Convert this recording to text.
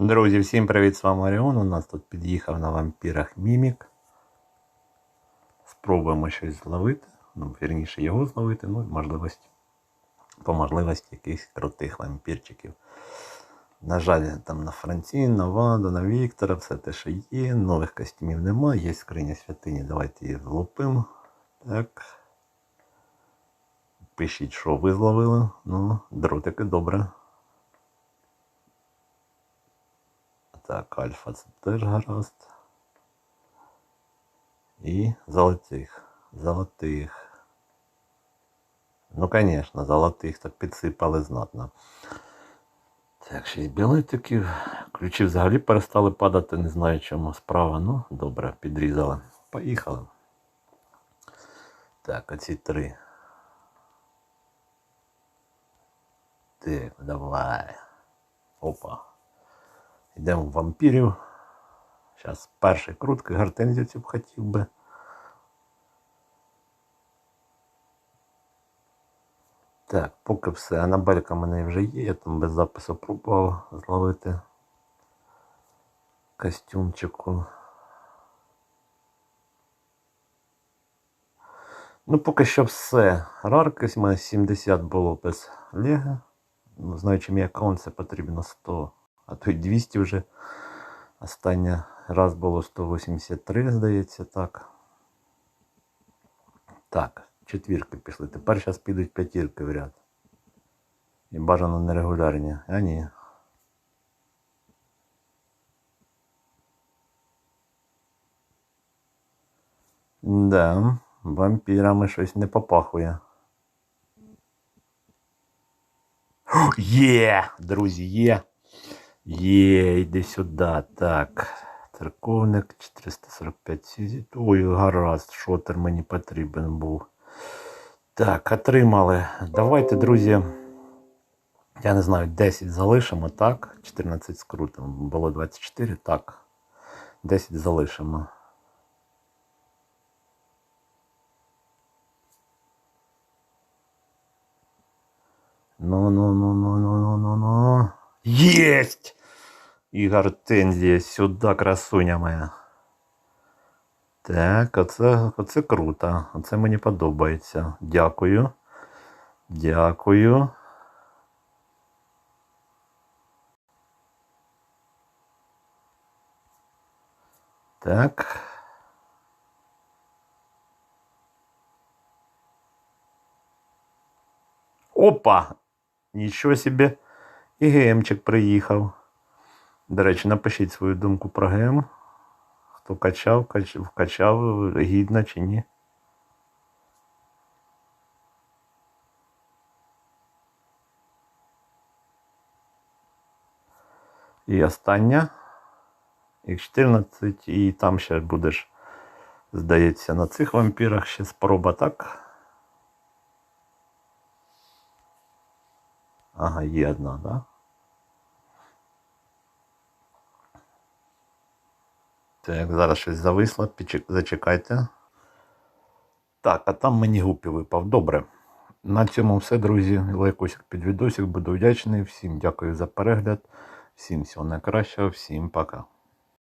Друзі, всім привіт, з вами Оріон. У нас тут під'їхав на вампірах Мімік. Спробуємо щось зловити. Ну, вірніше його зловити, ну, і можливості. По можливості якихось крутих вампірчиків. На жаль, там на Франтін, на Ванду, на Віктора, все те, що є. Нових костюмів немає. Є скриня святині, давайте її влупимо. Так. Пишіть, що ви зловили. Ну, дротики добре. Так, альфа це теж гаразд. І золотих. Золотих. Ну, звісно, золотих так підсипали знатно. Так, 6 білетиків. Ключі взагалі перестали падати, не знаю чому справа. Ну, добре, підрізали. Поїхали. Так, оці три. Так, давай. Опа. Йдемо в вампірів. Зараз перший круткий гортензію б хотів би. Так, поки все. Анабелька в мене вже є, я там без запису пробував зловити костюмчику. Ну, поки що все. Раркість у мене 70 було без Лего. Ну, знаючи мій аккаунт, це потрібно 100 а то й 200 вже. Останній раз було 183, здається, так. Так, четвірки пішли. Тепер зараз підуть п'ятірки в ряд. І бажано нерегулярні. А ні. Да, вампірами щось не попахує. Є, друзі, є. Є, йди сюди. Так. Церковник 445 сізі. Ой, гаразд, шотер мені потрібен був. Так, отримали. Давайте, друзі. Я не знаю, 10 залишимо, так? 14 скрутимо. Було 24, так. 10 залишимо. Ну, ну, І гортензія сюди, красуня моя. Так, оце, оце круто. Оце мені подобається. Дякую. Дякую. Так. Опа! Нічого собі. І гемчик приїхав. До речі, напишіть свою думку про гем. Хто качав, кач... вкачав, гідно чи ні. І остання. X14, і там ще будеш, здається, на цих вампірах ще спроба, так? Ага, є одна, так? Да? Так, зараз щось зависло, зачекайте. Так, а там мені гупі випав. Добре. На цьому все, друзі. Лайкосик під відосик, буду вдячний. Всім дякую за перегляд. Всім всього найкращого, всім пока.